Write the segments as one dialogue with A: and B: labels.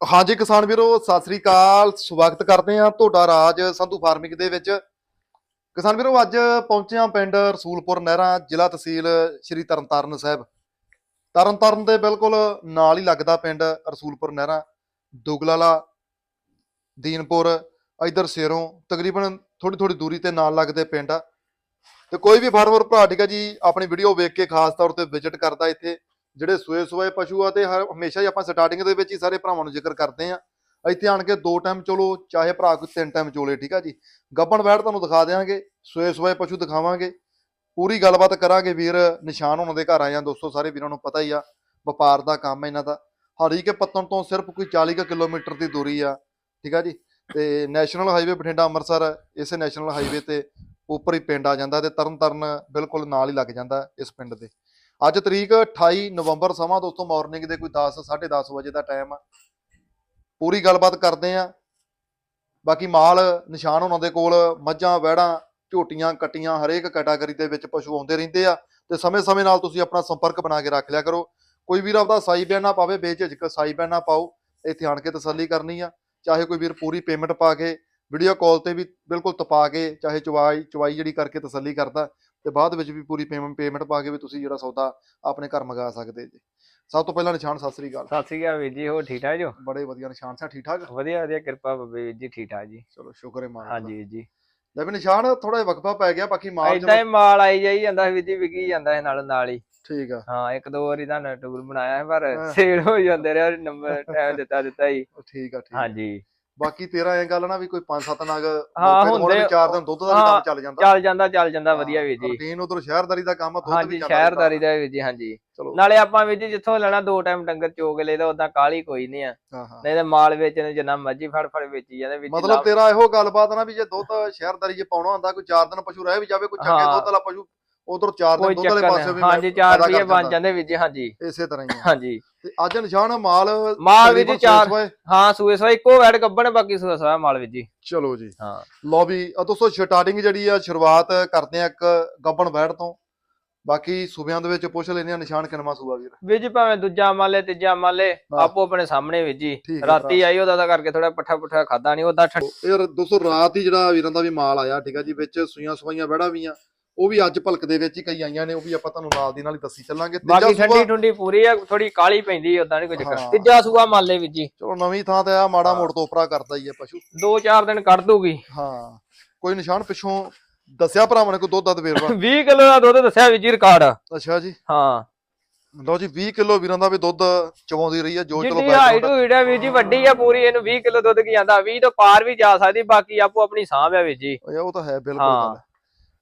A: ਹਾਂਜੀ ਕਿਸਾਨ ਵੀਰੋ, ਸਤਿ ਸ੍ਰੀ ਅਕਾਲ। ਸਵਾਗਤ ਕਰਦੇ ਹਾਂ ਤੁਹਾਡਾ ਰਾਜ ਸੰਧੂ ਫਾਰਮਿੰਗ ਦੇ ਵਿੱਚ। ਕਿਸਾਨ ਵੀਰੋ, ਅੱਜ ਪਹੁੰਚੇ ਹਾਂ ਪਿੰਡ ਰਸੂਲਪੁਰ ਨਹਿਰਾ, ਜ਼ਿਲ੍ਹਾ ਤਹਿਸੀਲ ਸ਼੍ਰੀ ਤਰਨਤਾਰਨ ਸਾਹਿਬ। ਤਰਨਤਾਰਨ ਦੇ ਬਿਲਕੁਲ ਨਾਲ ਹੀ ਲੱਗਦਾ ਪਿੰਡ ਰਸੂਲਪੁਰ ਨਹਿਰਾ, ਦੁਗਲਾਲਾ, ਦੀਨਪੁਰ, ਇਧਰ ਸੇਰੋਂ, ਤਕਰੀਬਨ ਥੋੜੀ ਥੋੜੀ ਦੂਰੀ ਤੇ ਨਾਲ ਲੱਗਦੇ ਪਿੰਡ ਆ। ਤੇ ਕੋਈ ਵੀ ਫਾਰਮਰ ਭਰਾ, ਠੀਕ ਆ ਜੀ, ਆਪਣੀ ਵੀਡੀਓ ਵੇਖ ਕੇ ਖਾਸ ਤੌਰ ਤੇ ਵਿਜ਼ਿਟ ਕਰਦਾ ਇੱਥੇ। ਜਿਹੜੇ ਸੂਏ ਸੂਏ ਪਸ਼ੂ ਆ ਤੇ ਹਰ ਹਮੇਸ਼ਾ ਹੀ ਆਪਾਂ ਸਟਾਰਟਿੰਗ ਦੇ ਵਿੱਚ ਹੀ ਸਾਰੇ ਭਰਾਵਾਂ ਨੂੰ ਜ਼ਿਕਰ ਕਰਦੇ ਆ ਇੱਥੇ ਆਣ ਕੇ ਦੋ ਟਾਈਮ ਚੋਲੋ, ਚਾਹੇ ਭਰਾ ਕੋਈ ਤਿੰਨ ਟਾਈਮ ਚੋਲੇ, ਠੀਕ ਆ ਜੀ? ਗੱਬਣ ਬੈਠ ਤੁਹਾਨੂੰ ਦਿਖਾ ਦੇਵਾਂਗੇ ਸੂਏ ਸੂਏ ਪਸ਼ੂ ਦਿਖਾਵਾਂਗੇ। ਪੂਰੀ ਗੱਲਬਾਤ ਕਰਾਂਗੇ ਵੀਰ, ਨਿਸ਼ਾਨ ਉਹਨਾਂ ਦੇ ਘਰ ਆਏ ਆ, ਦੋਸਤੋ ਸਾਰੇ ਵੀਰਾਂ ਨੂੰ ਪਤਾ ਹੀ ਆ, ਵਪਾਰ ਦਾ ਕੰਮ ਇਹਨਾਂ ਦਾ। ਹਰੀ ਕੇ ਪੱਤਣ ਤੋਂ ਸਿਰਫ ਕੋਈ 40 ਕੁ ਕਿਲੋਮੀਟਰ ਦੀ ਦੂਰੀ ਆ, ਠੀਕ ਆ ਜੀ? ਤੇ ਨੈਸ਼ਨਲ ਹਾਈਵੇ ਬਠਿੰਡਾ ਅੰਮ੍ਰਿਤਸਰ, ਇਸੇ ਨੈਸ਼ਨਲ ਹਾਈਵੇ ਤੇ ਉੱਪਰ ਹੀ ਪਿੰਡ ਆ ਜਾਂਦਾ ਤੇ ਤਰਨਤਾਰਨ ਬਿਲਕੁਲ ਨਾਲ ਹੀ ਲੱਗ ਜਾਂਦਾ ਇਸ ਪਿੰਡ ਦੇ। ਅੱਜ ਤਰੀਕ 28 ਨਵੰਬਰ ਸਮਾਂ ਦੋਸਤੋ ਮਾਰਨਿੰਗ ਦੇ ਕੋਈ 10 10:30 ਵਜੇ ਦਾ ਟਾਈਮ ਆ। ਪੂਰੀ ਗੱਲਬਾਤ ਕਰਦੇ ਆ। ਬਾਕੀ ਮਾਲ ਨਿਸ਼ਾਨ ਉਹਨਾਂ ਦੇ ਕੋਲ, ਮੱਝਾਂ, ਵਹਿੜਾਂ, ਝੋਟੀਆਂ, ਕੱਟੀਆਂ, ਹਰੇਕ ਕੈਟਾਗਰੀ ਦੇ ਵਿੱਚ ਪਸ਼ੂ ਆਉਂਦੇ ਰਹਿੰਦੇ ਆ। ਤੇ ਸਮੇਂ-ਸਮੇਂ ਨਾਲ ਤੁਸੀਂ ਆਪਣਾ ਸੰਪਰਕ ਬਣਾ ਕੇ ਰੱਖ ਲਿਆ ਕਰੋ। ਕੋਈ ਵੀਰ ਆਪਦਾ ਸਾਈ ਬਿਆਨ ਨਾ ਪਾਵੇ, ਬੇਝਿਜਕ ਸਾਈ ਬਿਆਨ ਨਾ ਪਾਓ, ਇੱਥੇ ਆਣ ਕੇ ਤਸੱਲੀ ਕਰਨੀ ਆ। ਚਾਹੇ ਕੋਈ ਵੀਰ ਪੂਰੀ ਪੇਮੈਂਟ ਪਾ ਕੇ ਵੀਡੀਓ ਕਾਲ ਤੇ ਵੀ ਬਿਲਕੁਲ ਤਪਾ ਕੇ, ਚਾਹੇ ਚਵਾਈ ਚਵਾਈ ਜਿਹੜੀ ਕਰਕੇ ਤਸੱਲੀ ਕਰਦਾ ਤੇ ਬਾਅਦ ਵਿੱਚ ਵੀ ਪੂਰੀ ਪੇਮੈਂਟ ਪੇਮੈਂਟ ਪਾ ਕੇ ਵੀ ਤੁਸੀਂ ਜਿਹੜਾ ਸੌਦਾ ਆਪਣੇ ਘਰ ਮੰਗਾ ਸਕਦੇ ਜੀ। ਸਭ ਤੋਂ ਪਹਿਲਾਂ ਨਿਸ਼ਾਨ ਸਤਿ ਸ੍ਰੀ ਅਕਾਲ।
B: ਸਤਿ ਸ਼੍ਰੀ ਅਕਾਲ ਵੀਰ ਜੀ ਹੋਰ ਠੀਕ ਠਾਕ ਜੋ?
A: ਬੜੇ ਵਧੀਆ ਨਿਸ਼ਾਨ ਸਾ ਠੀਕ ਠਾਕ?
B: ਵਧੀਆ ਵਧੀਆ ਕਿਰਪਾ ਬਾਬੇ ਵੀਰ ਜੀ ਠੀਕ ਠਾਕ ਜੀ।
A: ਚਲੋ ਸ਼ੁਕਰ ਹੈ ਮਾਨ
B: ਹਾਂਜੀ ਜੀ।
A: ਲੈ ਵੀ ਨਿਸ਼ਾਨ ਥੋੜਾ ਜਿਹਾ ਵਕਫਾ ਪੈ ਗਿਆ ਬਾਕੀ ਮਾਲ
B: ਏਦਾਂ ਹੀ ਮਾਲ ਆਈ ਜਾਈ ਜਾਂਦਾ ਵੀਰ ਜੀ ਵਿਕੀ ਜਾਂਦਾ ਹੈ ਨਾਲ ਨਾਲ ਹੀ।
A: ਠੀਕ ਆ।
B: ਹਾਂ ਇੱਕ ਦੋ ਵਾਰੀ ਤਾਂ ਟੂਰ ਬਣਾਇਆ ਹੈ ਪਰ
A: ਹਾਂ।
B: ਸੇਲ ਹੋ ਜਾਂਦੇ ਰਿਹਾ ਨੰਬਰ ਟਾਈਮ ਦਿੱਤਾ ਦਿੱਤਾ ਹੀ।
A: ਠੀਕ ਆ ਠੀਕ।
B: ਹਾਂਜੀ।
A: ਬਾਕੀ ਤੇਰਾ ਐ ਗੱਲ ਨਾ ਵੀ ਕੋਈ 5-7 ਨਗ
B: ਹੁੰਦੇ-
A: ਵੀ ਚਾਰ ਦਿਨ ਦੁੱਧ ਦਾ ਵੀ ਕੰਮ ਚੱਲ ਜਾਂਦਾ।
B: ਚੱਲ ਜਾਂਦਾ ਚੱਲ ਜਾਂਦਾ ਵਧੀਆ ਵੀਰ ਜੀ।
A: ਰੂਟੀਨ ਉਧਰ ਸ਼ਹਿਰਦਾਰੀ ਦਾ ਕੰਮ ਆ, ਦੁੱਧ
B: ਹਾਂਜੀ
A: ਵੀ ਜਾਂਦਾ
B: ਸ਼ਹਿਰਦਾਰੀ ਦਾ ਵੀਰ ਜੀ ਹਾਂਜੀ। ਨਾਲੇ ਆਪਾਂ ਵੀਰ ਜੀ ਜਿੱਥੋਂ ਲੈਣਾ ਦੋ ਟਾਈਮ ਡੰਗਰ ਚੋਗ ਲੈਦਾ ਉਦਾਂ ਕਾਲੀ ਕੋਈ ਨਹੀਂ ਆ। ਨਹੀਂ ਤਾਂ ਮਾਲ ਵੇਚਣ ਜਿੰਨਾ ਮਰਜ਼ੀ ਫੜ ਫੜ ਵੇਚੀ ਜਾਂਦੇ ਜੀ
A: ਮਤਲਬ ਤੇਰਾ ਇਹੋ ਗੱਲਬਾਤ ਨਾ ਵੀ ਜੇ ਦੁੱਧ ਸ਼ਹਿਰਦਾਰੀ 'ਚ ਪਾਉਣਾ ਹੁੰਦਾ ਕੋਈ ਚਾਰ ਦਿਨ ਪਸ਼ੂ ਰਹਿ ਵੀ ਜਾਵੇ ਕੋਈ ਚੰਗੇ। ਦੁੱਧ ਵਾਲਾ ਪਸ਼ੂ ਉਧਰ ਚਾਰ ਦਿਨ
B: ਕੋਈ
A: ਦੁੱਧ ਵਾਲੇ ਪਾਸੇ ਵੀ
B: ਹਾਂਜੀ
A: ਮੈਂ
B: 4
A: ਪੈਦਾ ਕਰ
B: ਰੁਪਏ ਬਣ
A: ਜਾਂਦਾ।
B: ਵੀਰ ਜੀ ਹਾਂਜੀ।
A: ਇਸੇ ਤਰ੍ਹਾਂ ਹੀ
B: ਹਾਂਜੀ।
A: ਤੇ ਅੱਜ ਨਿਸ਼ਾਨ ਮਾਲ
B: ਮਾਲ ਵੀਰ ਜੀ
A: ਤਕਰੀਬਨ
B: ਚਾਰ
A: ਸੋਏ-
B: ਹਾਂ ਸੂਏ ਸਵਾ ਇੱਕੋ ਵੈੜ ਗੱਬਣ ਬਾਕੀ ਸੂਆ ਸਵਾ ਮਾਲ ਵੀਰ ਜੀ।
A: ਚਲੋ ਜੀ।
B: ਹਾਂ।
A: ਲਓ ਵੀ ਦੋਸਤੋ ਸਟਾਰਟਿੰਗ ਜਿਹੜੀ ਆ ਸ਼ੁਰੂਆਤ ਕਰਦੇ ਆ ਇੱਕ ਗੱਬਣ ਬੈੜ ਤੋਂ। ਬਾਕੀ ਸੂਬਿਆਂ ਦੇ ਵਿੱਚ ਪੁੱਛ ਲੈਂਦੇ ਆ ਨਿਸ਼ਾਨ ਕਿਨਵਾ ਸੂਆ ਵੀਰ?
B: ਵੀਰ ਜੀ ਭਾਵੇਂ ਦੂਜਾ ਮਾਲੇ ਤੀਜਾ ਮਾਲੇ। ਆਪੋ ਆਪਣੇ ਸਾਹਮਣੇ ਵੀਰ ਜੀ। ਰਾਤੀ ਆਈ ਉਹਦਾ ਤਾਂ ਕਰਕੇ ਥੋੜਾ ਪੱਠਾ ਪੁੱਠਾ ਖਾਦਾ ਨਹੀਂ ਉਹਦਾ
A: ਯਾਰ ਦੋਸਤੋ ਰਾਤ ਹੀ ਜਿਹੜਾ ਵੀਰਾਂ ਦਾ ਵੀ ਮਾਲ ਆਇਆ ਠੀਕ ਆ ਜੀ ਵਿੱਚ ਸੂਈਆਂ ਸਵਾਈਆਂ ਬਹਿੜਾ ਵੀ ਆ। ਉਹ ਵੀ ਅੱਜ ਭਲਕ ਦੇ ਵਿੱਚ ਹੀ ਕਈ ਆਈਆਂ ਨੇ ਉਹ ਵੀ ਆਪਾਂ ਤੁਹਾਨੂੰ ਨਾਲ ਦੀ ਨਾਲ ਹੀ ਦੱਸੀ ਚੱਲਾਂਗੇ।
B: ਬਾਕੀ ਠੰਡੀ ਠੁੰਡੀ ਪੂਰੀ ਆ ਥੋੜੀ ਕਾਲੀ ਪੈਂਦੀ ਉਦਾਂ ਨਹੀਂ ਕੋਈ ਚੱਕਰ।
A: ਹਾਂ।
B: ਤੀਜਾ ਸੂਆ ਮਾਲੇ ਵੀਰ ਜੀ।
A: ਚਲੋ ਨਵੀਂ ਥਾਂ ਤੇ ਆ ਮਾੜਾ
B: ਹਾਂ।
A: ਮੋੜ ਤੋਂ ਉਪਰਾ ਕਰਦਾ ਹੀ ਆ ਪਸ਼ੂ।
B: ਦੋ ਚਾਰ ਦਿਨ ਕੱਢ ਦੂਗੀ।
A: ਹਾਂ ਕੋਈ ਨਿਸ਼ਾਨ ਪਿੱਛੋਂ ਦੱਸਿਆ ਭਰਾਵਾਂ ਨੇ ਕੋਈ ਦੁੱਧ ਦਾ ਵੇਰਵਾ?
B: 20 ਕਿਲੋ ਦਾ ਦੁੱਧ ਦੱਸਿਆ ਵੀਰ ਜੀ ਰਿਕਾਰਡ।
A: ਅੱਛਾ ਜੀ।
B: ਹਾਂ।
A: ਲਓ ਜੀ 20 ਕਿਲੋ ਵੀਰਾਂ ਦਾ ਵੀ ਦੁੱਧ ਚਵਾਉਂਦੀ ਰਹੀ ਆ ਜੋ ਚਲੋ
B: ਜਿੱਡੀ ਹਾਈਟ ਹੋਈ ਆ ਵੀਰ ਜੀ ਵੱਡੀ ਆ ਪੂਰੀ ਇਹਨੂੰ 20 ਕਿਲੋ ਦੁੱਧ ਕੀ ਜਾਂਦਾ 20 ਤੋਂ ਪਾਰ ਵੀ ਜਾ ਸਕਦੀ ਬਾਕੀ ਆਪੋ ਆਪਣੀ ਸਾਂਭ ਆ ਵੀਰ ਜੀ।
A: ਉਹ ਤਾਂ ਹੈ ਬਿਲਕੁਲ
B: ਹਾਂ।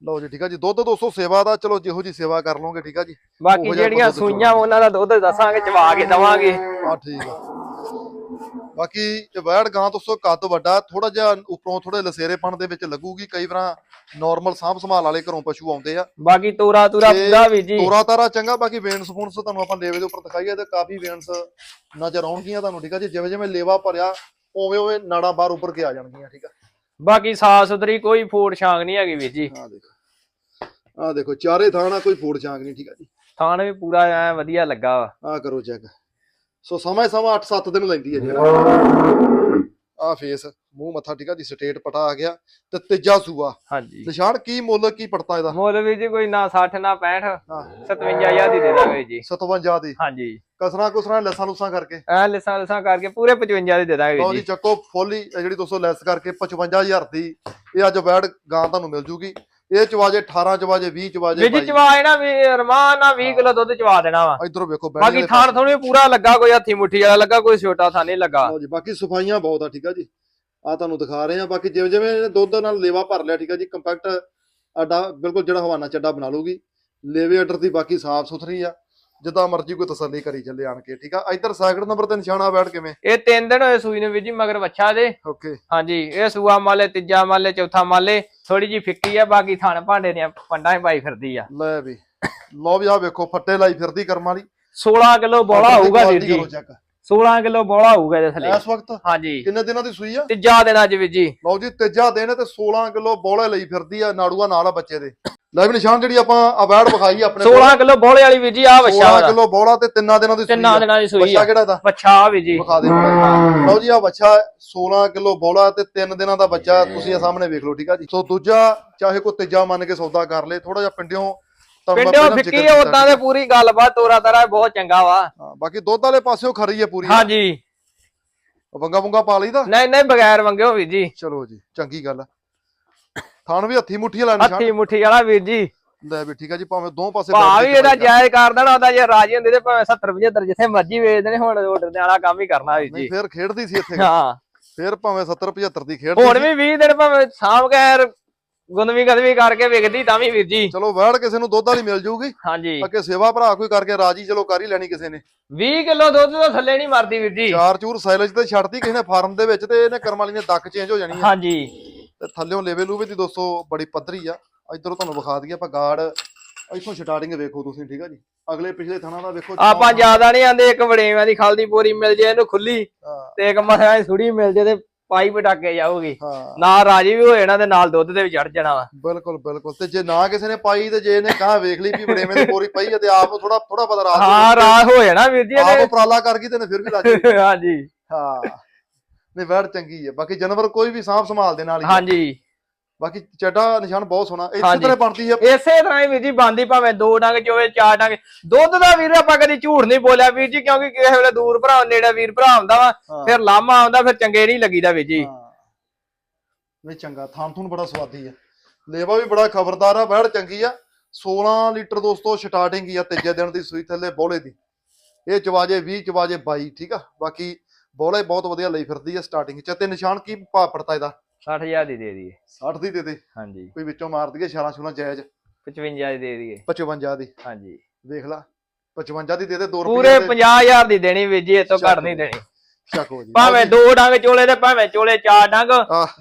A: ਲਓ ਜੀ ਠੀਕ ਆ ਜੀ। ਦੁੱਧ 200 ਸੇਵਾ ਦਾ ਚਲੋ ਜਿਹੋ ਜੀ ਸੇਵਾ ਕਰ ਲਓਗੇ ਠੀਕ ਆ ਜੀ।
B: ਬਾਕੀ ਜਿਹੜੀਆਂ ਸੂਈਆਂ ਉਹਨਾਂ ਦਾ ਦੁੱਧ ਦੱਸਾਂਗੇ ਚਵਾ ਕੇ ਦਵਾਂਗੇ।
A: ਆ ਠੀਕ ਆ। ਬਾਕੀ ਵੈੜ ਗਾਂ ਤੋਂ ਕੱਦ ਵੱਡਾ ਥੋੜਾ ਜਿਹਾ ਉੱਪਰੋਂ ਥੋੜੇ ਲਸੇਰੇਪਣ ਦੇ ਵਿੱਚ ਲੱਗੂਗੀ। ਕਈ ਵਾਰਾਂ ਨਾਰਮਲ ਸਾਂਭ ਸੰਭਾਲ ਵਾਲੇ ਘਰੋਂ ਪਸ਼ੂ ਆਉਂਦੇ ਆ।
B: ਬਾਕੀ ਤੋਰਾ ਤੁਰਾ ਪੂਰਾ ਵੀ ਜੀ।
A: ਤੋਰਾ ਤਾਰਾ ਚੰਗਾ ਬਾਕੀ ਵੇਨਸ ਫੂਨਸ ਤੁਹਾਨੂੰ ਆਪਾਂ ਲੇਵੇ ਦੇ ਉੱਪਰ ਦਿਖਾਈਏ ਤੇ ਕਾਫੀ ਵੇਨਸ ਨਜ਼ਰ ਆਉਣਗੀਆਂ ਤੁਹਾਨੂੰ ਠੀਕ ਆ ਜੀ। ਜਿਵੇਂ ਜਿਵੇਂ ਲੇਵਾ ਭਰਿਆ ਉਵੇਂ ਉਵੇਂ ਨਾੜਾਂ ਬਾਹਰ ਉੱਪਰ ਕੇ ਆ ਜਾਣਗੀਆਂ ਠੀਕ ਆ।
B: ਬਾਕੀ ਸਾਫ਼ ਸੁਥਰੀ ਕੋਈ ਫੂਡ ਛਾਂਗ ਨਹੀਂ ਹੈਗੀ ਵੀਰ ਜੀ।
A: ਆ ਦੇਖੋ। ਆ ਦੇਖੋ ਚਾਰੇ ਥਾਣਾ ਕੋਈ ਫੋੜ ਚਾਂਗ ਨਹੀਂ ਠੀਕ ਆ ਜੀ।
B: ਥਾਣ ਵੀ ਪੂਰਾ ਐ ਵਧੀਆ ਲੱਗਾ
A: ਆ ਕਰੋ ਚੈੱਕ ਸੋ ਸਮਾਂ ਸਮਾਂ 8-7 ਦਿਨ ਲੈਂਦੀ ਹੈ ਜੀ। ਆ ਫੇਸ ਮੂੰਹ ਮੱਥਾ ਠੀਕ ਆ ਜੀ ਸਟੇਟ ਪਟਾ ਆ ਗਿਆ ਤੇ ਤੀਜਾ ਸੂਆ।
B: ਹਾਂਜੀ।
A: ਨਿਸ਼ਾਨ ਕੀ ਮੁੱਲ ਕੀ ਪੜਤਾ ਇਹਦਾ?
B: ਮੁੱਲ ਵੀਰ ਜੀ ਕੋਈ ਨਾ 60 ਨਾ 65
A: ਹਾਂ।
B: 57000 ਦੀ ਦੇ ਦਾਂਗੇ ਜੀ।
A: 57 ਦੀ।
B: ਹਾਂਜੀ।
A: ਕਸਰਾ ਕੁਸਰਾ ਲੈਸਾਂ ਲੂਸਾਂ ਕਰਕੇ?
B: ਐ ਲਿਸਾਂ ਲਿਸਾਂ ਕਰਕੇ ਪੂਰੇ 55 ਦੀ ਦੇ ਦਾਂਗੇ
A: ਲਓ
B: ਵੀਰ
A: ਜੀ
B: ਜੀ।
A: ਚੱਕੋ ਫੁੱਲ ਜਿਹੜੀ 200 ਲੈਸ ਕਰਕੇ 55000 ਦੀ ਇਹ ਅੱਜ ਵੈੜ ਗਾਂ ਤੁਹਾਨੂੰ ਮਿਲ ਜੂਗੀ। ਇਹ ਚਵਾਜੇ 18 ਚਵਾਜੇ 20 ਚਵਾਜੇ
B: ਜੀ ਚਵਾ ਨਾ ਵੀ ਰਮਾਨ ਨਾਲ 20 ਕਿਲੋ ਦੁੱਧ ਚਵਾ ਦੇਣਾ ਵਾ।
A: ਇਧਰੋਂ ਵੇਖੋ
B: ਬਾਕੀ ਥਾਣ ਥੋੜੀ ਪੂਰਾ ਲੱਗਾ ਕੋਈ ਹੱਥੀ ਮੁੱਠੀ ਵਾਲਾ ਲੱਗਾ ਕੋਈ ਛੋਟਾ ਥਾਂ ਨਹੀਂ ਲੱਗਾ।
A: ਲਓ ਜੀ ਬਾਕੀ ਸਫਾਈਆਂ ਬਹੁਤ ਆ ਠੀਕ ਆ ਜੀ। ਆ ਤੁਹਾਨੂੰ ਦਿਖਾ ਰਹੇ ਆ ਬਾਕੀ ਜਿਵੇਂ ਜਿਵੇਂ ਦੁੱਧ ਨਾਲ ਲੇਵਾ ਭਰ ਲਿਆ ਠੀਕ ਆ ਜੀ ਕੰਪੈਕਟ ਆਡਾ ਬਿਲਕੁਲ ਜਿਹੜਾ ਹਵਾਨਾ ਚੱਡਾ ਬਣਾ ਲੂਗੀ ਲੇਵੇ ਆਰਡਰ ਦੀ ਬਾਕੀ ਸਾਫ਼ ਸੁਥਰੀ ਆ। ਜਿੱਦਾਂ ਮਰਜ਼ੀ ਕੋਈ ਤਸੱਲੀ ਕਰੀ ਚੱਲੇ ਆਣ ਕੇ ਠੀਕ ਆ? ਇੱਧਰ ਸੈਕਿੰਡ ਨੰਬਰ ਤੇ ਨਿਸ਼ਾਨਾ ਬੈਠ ਕਿਵੇਂ?
B: ਇਹ ਤਿੰਨ ਦਿਨ ਹੋਏ ਸੂਈ ਨੂੰ ਵੀਰ ਜੀ ਮਗਰ ਵੱਛਾ ਦੇ।
A: ਓਕੇ।
B: ਹਾਂਜੀ ਇਹ ਸੂਆ ਮਾਲੇ ਤੀਜਾ ਮਾਲੇ ਚੌਥਾ ਮਾਲੇ ਥੋੜੀ ਜੀ ਫਿੱਕੀ ਆ ਬਾਕੀ ਥਣ ਭਾਂਡੇ ਦੀਆਂ ਪੰਡਾਂ ਹੀ ਪਾਈ ਫਿਰਦੀ ਆ।
A: ਲੈ ਵੀ ਲਓ ਵੀ ਆ ਵੇਖੋ ਫੱਟੇ ਲਾਈ ਫਿਰਦੀ ਕਰਮ ਵਾਲੀ।
B: 16 ਕਿਲੋ ਬੋਲਾ ਹੋਊਗਾ ਵੀਰ ਜੀ।
A: ਕਰੋ check।
B: 16 ਕਿਲੋ ਬੋਲਾ ਹੋਊਗਾ ਇਹਦੇ ਥੱਲੇ।
A: ਇਸ ਵਕਤ?
B: ਹਾਂਜੀ।
A: ਕਿੰਨੇ ਦਿਨਾਂ ਦੀ ਸੂਈ ਆ?
B: ਤੀਜਾ ਦਿਨ ਅੱਜ ਵੀਰ ਜੀ।
A: ਲਓ ਜੀ ਤੀਜਾ ਦਿਨ ਤੇ 16 ਕਿਲੋ ਬੋਲੇ ਲਈ ਫਿਰਦੀ ਆ ਨਾੜੂਆ ਨਾਲ ਆ ਬੱਚੇ ਦੇ। ਲੈ ਵੀ ਨਿਸ਼ਾਨ ਜਿਹੜੀ ਆਪਾਂ ਅਵੈੜ ਵਿਖਾਈ ਆਪਣੇ
B: 16 ਕਿਲੋ ਬੋਲੇ ਵਾਲੀ ਵੀਰ ਜੀ ਆ ਵੱਛਾ
A: 16
B: ਵਾ
A: ਕਿਲੋ ਬੋਲਾ ਤੇ ਤਿੰਨਾਂ ਦਿਨਾਂ ਦੀ ਸੂਈ
B: ਤਿੰਨਾਂ। ਦਿਨਾਂ ਦੀ ਸੂਈ ਆ।
A: ਕਿਹੜਾ ਦਾ
B: ਵੱਛਾ ਆ ਵੀਰ ਜੀ।
A: ਵਿਖਾ ਦੇ। ਲਓ ਜੀ ਆ ਬੱਚਾ 16 ਕਿਲੋ ਬੋਲਾ ਤੇ 3 ਦਿਨਾਂ ਦਾ ਬੱਚਾ ਤੁਸੀਂ ਆ ਸਾਹਮਣੇ ਵੇਖ ਲਓ ਠੀਕ ਆ ਜੀ? ਸੋ ਦੂਜਾ ਚਾਹੇ ਕੋਈ ਤੀਜਾ ਮੰਨ ਕੇ ਸੌਦਾ ਕਰ ਲੇ ਥੋੜਾ ਜਿਹਾ ਪਿੰਡਿਓ
B: ਪਿੰਡੋਂ ਫਿੱਕੀ ਉਦਾਂ ਤੇ ਪੂਰੀ ਗੱਲਬਾਤ ਤੋਰਾ ਤਾਰਾ ਬਹੁਤ ਚੰਗਾ ਵਾ।
A: ਹਾਂ, ਬਾਕੀ ਦੁੱਧ ਵਾਲੇ ਪਾਸਿਓ ਖਰੀ ਹੈ ਪੂਰੀ।
B: ਹਾਂਜੀ।
A: ਵੰਗਾ ਵੰਗਾ ਪਾ ਲਈਦਾ?
B: ਨਹੀਂ ਨਹੀਂ ਬਗੈਰ ਮੰਗਿਓ ਵੀਰ ਜੀ।
A: ਚਲੋ ਜੀ ਚੰਗੀ ਗੱਲ ਆ। ਥਾਣ ਵੀ ਹੱਥੀ ਮੁੱਠੀ ਵਾਲਾ ਨਿਸ਼ਾਨ।
B: ਹੱਥੀ ਮੁੱਠੀ ਵਾਲਾ ਵੀਰ ਜੀ।
A: ਲੈ ਵੀ ਠੀਕ ਆ ਜੀ ਭਾਵੇਂ ਦੋ ਪਾਸੇ
B: ਭਾ ਵੀ ਇਹਦਾ। ਜਾਇਜ਼ ਕਰ ਦੇਣਾ ਉਹਦਾ ਜੇ ਰਾਜੀ ਹੁੰਦੇ ਤੇ ਭਾਵੇਂ 70 75 ਜਿੱਥੇ ਮਰਜ਼ੀ ਵੇਚਦੇ ਨੇ ਹੁਣ ਆਰਡਰ ਦੇ ਵਾਲਾ ਕੰਮ ਹੀ ਕਰਨਾ ਵੀਰ ਜੀ।
A: ਫੇਰ ਖੇਡਦੀ ਸੀ ਇੱਥੇ।
B: ਹਾਂ।
A: ਫੇਰ ਭਾਵੇਂ 70 75 ਦੀ ਖੇਡਦੀ
B: ਹੁਣ। ਵੀ 20 ਦਿਨ ਭਾਵੇਂ ਸਾਂਭ ਕੇ ਗੁੰਦਵੀ ਗਦਵੀ ਕਰਕੇ ਵਿਕਦੀ ਤਾਂ ਵੀ ਵੀਰ ਜੀ।
A: ਚਲੋ ਵੈੜ ਕਿਸੇ ਨੂੰ ਦੁੱਧ ਵਾਲੀ ਮਿਲ ਜੂਗੀ।
B: ਹਾਂਜੀ।
A: ਅੱਗੇ ਸੇਵਾ ਭਰਾ ਕੋਈ ਕਰਕੇ ਰਾਜੀ ਚਲੋ ਕਰ ਹੀ ਲੈਣੀ ਕਿਸੇ ਨੇ।
B: 20 ਕਿਲੋ ਦੁੱਧ ਤੋਂ ਥੱਲੇ ਨਹੀਂ ਮਰਦੀ ਵੀਰ ਜੀ।
A: ਚਾਰ ਚੂਰ ਸਾਈਲਜ ਤੇ ਛੱਡਤੀ ਕਿਸੇ ਨੇ ਫਾਰਮ ਦੇ ਵਿੱਚ ਤੇ ਇਹਨੇ ਕਰਮ ਵਾਲੀ ਨੇ ਡੱਕ ਚੇਂਜ ਹੋ ਜਾਣੀ ਆ।
B: ਹਾਂਜੀ।
A: ਤੇ ਥੱਲਿਓਂ ਲੈਵਲ ਲੂਵੇ ਦੀ ਦੋਸਤੋ ਬੜੀ ਪੱਧਰੀ ਆ। ਇਧਰੋਂ ਤੁਹਾਨੂੰ ਵਿਖਾ ਦਈਏ ਆਪਾਂ ਗਾਰਡ ਇੱਥੋਂ ਸਟਾਰਟਿੰਗ ਵੇਖੋ ਤੁਸੀਂ ਠੀਕ ਆ ਜੀ? ਅਗਲੇ ਪਿਛਲੇ ਥਾਣਾ ਦਾ ਵੇਖੋ
B: ਆਪਾਂ ਜ਼ਿਆਦਾ ਨਹੀਂ ਆਂਦੇ ਇੱਕ ਵੜੇਵਾਂ ਦੀ ਖਲ ਦੀ ਮਿਲ ਜੇ ਇਹਨੂੰ ਖੁੱਲੀ ਤੇ ਇੱਕ ਮਸਾਂ ਸੁੜੀ ਮਿਲ ਜੇ ਤੇ ਪਾਈ ਪਟਾਕੇ ਜਾਊਗੀ। ਨਾਲ ਰਾਜੀ ਵੀ ਹੋ ਜਾਣਾ ਤੇ ਨਾਲ ਦੁੱਧ ਤੇ ਵੀ ਚੜ ਜਾਣਾ ਵਾ।
A: ਬਿਲਕੁਲ ਬਿਲਕੁਲ। ਤੇ ਜੇ ਨਾ ਕਿਸੇ ਨੇ ਪਾਈ ਤੇ ਜੇ ਇਹਨੇ ਕਹਾ ਵੇਖ ਲਈ ਵੀ ਬੜੇਵੇਂ ਦੀ ਪੋਰੀ ਪਈ ਤੇ ਆਪ ਨੂੰ ਥੋੜਾ ਥੋੜਾ ਪਤਾ ਰਾਤ
B: ਹਾਂ ਰਾਤ ਹੋ ਜਾਣਾ ਵੀਰ ਜੀ
A: ਆਪ ਉਪਰਾਲਾ ਕਰ ਗਈ ਤੇ ਫਿਰ ਵੀ ਰਾਜੀ
B: ਹਾਂਜੀ।
A: ਹਾਂ। ਨਹੀਂ ਵੈੜ ਚੰਗੀ ਹੈ ਬਾਕੀ ਜਾਨਵਰ ਕੋਈ ਵੀ ਸਾਂਭ ਸੰਭਾਲ ਦੇ ਨਾਲ ਹੀ।
B: ਹਾਂਜੀ।
A: ਬਾਕੀ ਚੱਡਾ ਨਿਸ਼ਾਨ ਬਹੁਤ ਸੋਹਣਾ। ਇਸੇ
B: ਹਾਂਜੀ।
A: ਤਰ੍ਹਾਂ ਬਣਦੀ ਹੈ
B: ਇਸੇ ਤਰ੍ਹਾਂ ਹੀ ਵੀਰ ਜੀ ਬੰਦੀ ਭਾਵੇਂ ਦੋ ਡੰਗ ਚੋਵੇ ਚਾਰ ਡੰਗ। ਦੁੱਧ ਦਾ ਵੀਰ ਆਪਾਂ ਕਦੀ ਝੂਠ ਨਹੀਂ ਬੋਲਿਆ ਵੀਰ ਜੀ ਕਿਉਂਕਿ ਕਿਸੇ ਵੇਲੇ ਦੂਰ ਭਰਾ ਨੇੜੇ ਵੀਰ ਭਰਾ ਆਉਂਦਾ ਵਾ
A: ਹਾਂ,
B: ਫਿਰ ਲਾਮਾ ਆਉਂਦਾ ਫਿਰ ਚੰਗੇ ਨਹੀਂ ਲੱਗੀਦਾ ਵੀਰ ਜੀ।
A: ਹਾਂ। ਨਹੀਂ ਚੰਗਾ। ਥਾਂ ਥੂਨ ਬੜਾ ਸਵਾਦੀ ਆ। ਲੇਵਾ ਵੀ ਬੜਾ ਖਬਰਦਾਰ ਆ ਵੈੜ ਚੰਗੀ ਆ। 16 ਲੀਟਰ ਦੋਸਤੋ ਸਟਾਰਟਿੰਗ ਹੀ ਆ ਤੀਜੇ ਦਿਨ ਦੀ ਸੂਈ ਥੱਲੇ ਬੋਲੇ ਦੀ। ਇਹ ਚਵਾਜੇ 20 ਚਵਾਜੇ 22 ਠੀਕ ਆ? ਬਾਕੀ ਬੋਲੇ ਬਹੁਤ ਵਧੀਆ ਲਈ ਫਿਰਦੀ ਆ ਸਟਾਰਟਿੰਗ ਚ। ਤੇ ਨਿਸ਼ਾਨ ਕੀ ਭਾਅ ਪੜਤਾ ਇਹਦਾ?
B: 60000 ਦੀ ਦੇ ਦਈਏ।
A: 60 ਦੀ ਦੇ ਦੇ।
B: ਹਾਂਜੀ।
A: ਕੋਈ ਵਿੱਚੋਂ ਮਾਰ ਦਈਏ ਛਾਲਾਂ ਛੂਲਾਂ ਜਾਇਜ਼।
B: 55 ਦੀ ਦੇ ਦਈਏ।
A: 55 ਦੀ।
B: ਹਾਂਜੀ।
A: ਵੇਖ ਲਾ 55 ਦੀ ਦੇ ਦੇ 2
B: ਪੂਰੇ
A: ਰੁਪਏ
B: 50000 ਦੀ ਦੇਣੀ ਵੀਰ ਜੀ ਇਹ ਤੋਂ ਘੱਟ। ਨਹੀਂ ਦੇਣੀ।
A: ਚੱਕੋ ਜੀ
B: ਭਾਵੇਂ ਦੋ ਡੰਗ ਚੋਲੇ ਤੇ ਭਾਵੇਂ ਚੋਲੇ ਚਾਰ ਡੰਗ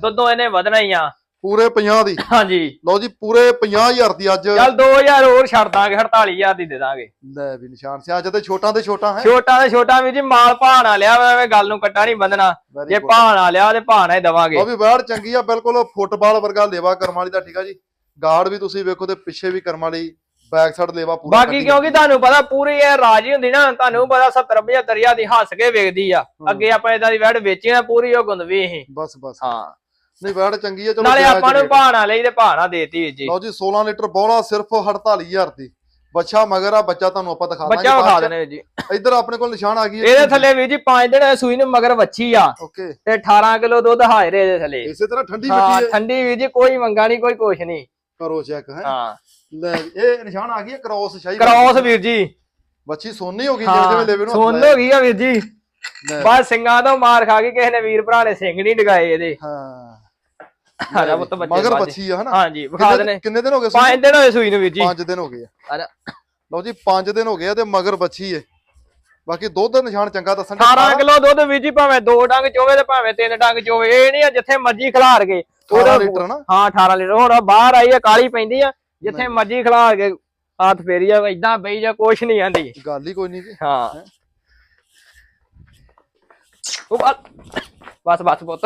B: ਦੁੱਧੋਂ ਇਹਨੇ ਵਧਣਾ ਹੀ ਆ।
A: ਪੂਰੇ 50 ਦੀ।
B: ਹਾਂਜੀ।
A: ਲਓ ਜੀ ਪੂਰੇ 50000 ਦੀ ਅੱਜ।
B: ਚੱਲ 2000 ਹੋਰ ਛੱਡ ਦਾਂਗੇ 48000 ਦੀ ਦੇ ਦਾਂਗੇ।
A: ਲੈ ਵੀ ਨਿਸ਼ਾਨ ਸਿਆ ਅੱਜ ਤੇ ਛੋਟਾਂ ਤੇ ਛੋਟਾ ਹੈ?
B: ਛੋਟਾ ਤੇ ਛੋਟਾ ਵੀਰ ਜੀ ਮਾਲ ਭਾਣਾ ਲਿਆ ਵਾ, ਐਵੇਂ ਗੱਲ ਨੂੰ ਕੱਟਾ ਨਹੀਂ ਬੰਦਣਾ ਜੇ। ਭਾਣਾ ਲਿਆ ਤੇ ਭਾਣਾ ਹੀ ਦਵਾਂਗੇ।
A: ਉਹ ਵੀ ਵੈੜ ਚੰਗੀ ਆ ਬਿਲਕੁਲ ਫੁੱਟਬਾਲ ਵਰਗਾ ਲੇਵਾ ਕਰਮ ਵਾਲੀ ਦਾ ਠੀਕ ਆ ਜੀ। ਗਾਰਡ ਵੀ ਤੁਸੀਂ ਵੇਖੋ ਤੇ ਪਿੱਛੇ ਵੀ ਕਰਮ ਵਾਲੀ ਬੈਕ ਸਾਈਡ ਲੇਵਾ ਪੂਰਾ
B: ਬਾਕੀ ਕਿਉਂਕਿ ਤੁਹਾਨੂੰ ਪਤਾ ਪੂਰੀ ਇਹ ਰਾਜੀ ਹੁੰਦੀ ਨਾ ਤੁਹਾਨੂੰ ਪਤਾ 70 75000 ਦੀ ਹੱਸ ਕੇ ਵੇਚਦੀ ਆ। ਅੱਗੇ ਆਪਾਂ ਇਦਾਂ ਦੀ ਵੈੜ ਵੇਚੀ ਨਾ ਪੂਰੀ ਉਹ ਗੁੰਦਵੀ ਇਹ
A: ਬਸ ਬਸ।
B: ਹਾਂ।
A: ਨਹੀਂ ਵੈੜ ਚੰਗੀ ਆ ਚਲੋ
B: ਨਾਲੇ ਆਪਾਂ ਨੂੰ। ਭਾਣਾ ਲਈ ਤੇ ਭਾਣਾ ਦੇਤੀ ਜੀ।
A: ਲਓ ਜੀ 16 ਲੀਟਰ ਬੋਲਾ ਸਿਰਫ 48000 ਦੀ। ਬੱਚਾ ਮਗਰ ਆ ਬੱਚਾ ਤੁਹਾਨੂੰ ਆਪਾਂ ਦਿਖਾ ਦਾਂਗੇ
B: ਬੱਚਾ ਵਿਖਾ ਵੀਰ ਜੀ।
A: ਇੱਧਰ ਆਪਣੇ ਕੋਲ ਨਿਸ਼ਾਨ ਆ ਗਈ ਹੈ।
B: ਇਹਦੇ ਥੱਲੇ ਵੀਰ ਜੀ 5 ਦਿਨ ਸੂਈ ਨੂੰ ਮਗਰ ਵੱਛੀ ਆ।
A: ਓਕੇ।
B: ਤੇ 18 ਕਿਲੋ ਦੁੱਧ ਹਾਜ਼ਰੇ ਇਹਦੇ ਥੱਲੇ।
A: ਇਸੇ ਤਰ੍ਹਾਂ ਠੰਡੀ
B: ਹਾਂ
A: ਮਿੱਟੀ ਹੈ।
B: ਠੰਡੀ ਵੀਰ ਜੀ ਕੋਈ ਮੰਗਾ ਨਹੀਂ ਕੋਈ ਕੁਛ ਨਹੀਂ।
A: ਕਰੋ ਚੈੱਕ ਹੈ।
B: ਹਾਂ।
A: ਲੈ ਇਹ ਨਿਸ਼ਾਨ ਆ ਗਈ ਹੈ ਕ੍ਰੋਸ ਸ਼ਾਹੀ
B: ਕ੍ਰੋਸ ਵੀਰ ਜੀ।
A: ਬੱਚੀ ਸੋਨੀ ਹੋ ਗਈ ਜਿਵੇਂ
B: ਹਾਂ
A: ਲੈਵੇ ਨੂੰ
B: ਸੁਣ ਹੋ ਗਈ ਆ ਵੀਰ ਜੀ। ਬਸ ਸਿੰਘਾਂ ਤੋਂ ਮਾਰ ਖਾ ਕੇ ਕਿਸੇ ਨੇ ਵੀਰ ਭਰਾ ਨੇ ਸਿੰਘ ਨਹੀਂ ਡਗਾਏ ਇਹਦੇ।
A: ਹਾਂ।
B: ਹਾਰਾ ਪੁੱਤ ਬੱਚੇ
A: ਮਗਰ। ਬੱਚੀ ਆ ਹਨਾ।
B: ਹਾਂਜੀ ਵਿਖਾ ਦੇਣੇ।
A: ਕਿੰਨੇ ਦਿਨ ਹੋ ਗਏ
B: ਪੰਜ ਦਿਨ ਹੋਏ ਸੂਈ ਨੂੰ ਵੀਰ ਜੀ।
A: 5 ਦਿਨ ਹੋ ਗਏ ਆ। ਲਓ ਜੀ 5 ਦਿਨ ਹੋ ਗਏ ਆ ਤੇ ਮਗਰ ਬੱਚੀ ਏ। ਬਾਕੀ ਦੁੱਧ ਦਾ ਨਿਸ਼ਾਨ ਚੰਗਾ ਦੱਸਣ
B: 18 ਕਿਲੋ ਦੁੱਧ ਵੀਰ ਜੀ ਭਾਵੇਂ ਦੋ ਡੰਗ ਚੋਵੇ ਤੇ ਭਾਵੇਂ ਤਿੰਨ ਡੰਗ ਚੋਵੇ ਇਹ ਨਹੀਂ ਆ ਜਿੱਥੇ ਮਰਜ਼ੀ ਖਿਲਾਰ ਕੇ।
A: 18 ਲੀਟਰ ਨਾ।
B: ਹਾਂ 18 ਲੀਟਰ। ਹੁਣ ਬਾਹਰ ਆਈ ਆ ਕਾਲੀ ਪੈਂਦੀ ਆ ਜਿੱਥੇ ਮਰਜ਼ੀ ਖਿਲਾਰ ਕੇ ਹੱਥ ਫੇਰੀ ਜਾ ਇਦਾਂ ਬਈ ਜਾ ਕੁਛ ਨਹੀਂ ਆਂਦੀ।
A: ਗੱਲ ਹੀ ਕੋਈ ਨਹੀਂ ਜੀ।
B: ਹਾਂ? ਉਹ ਬਸ ਬਸ ਬਸ ਪੁੱਤ।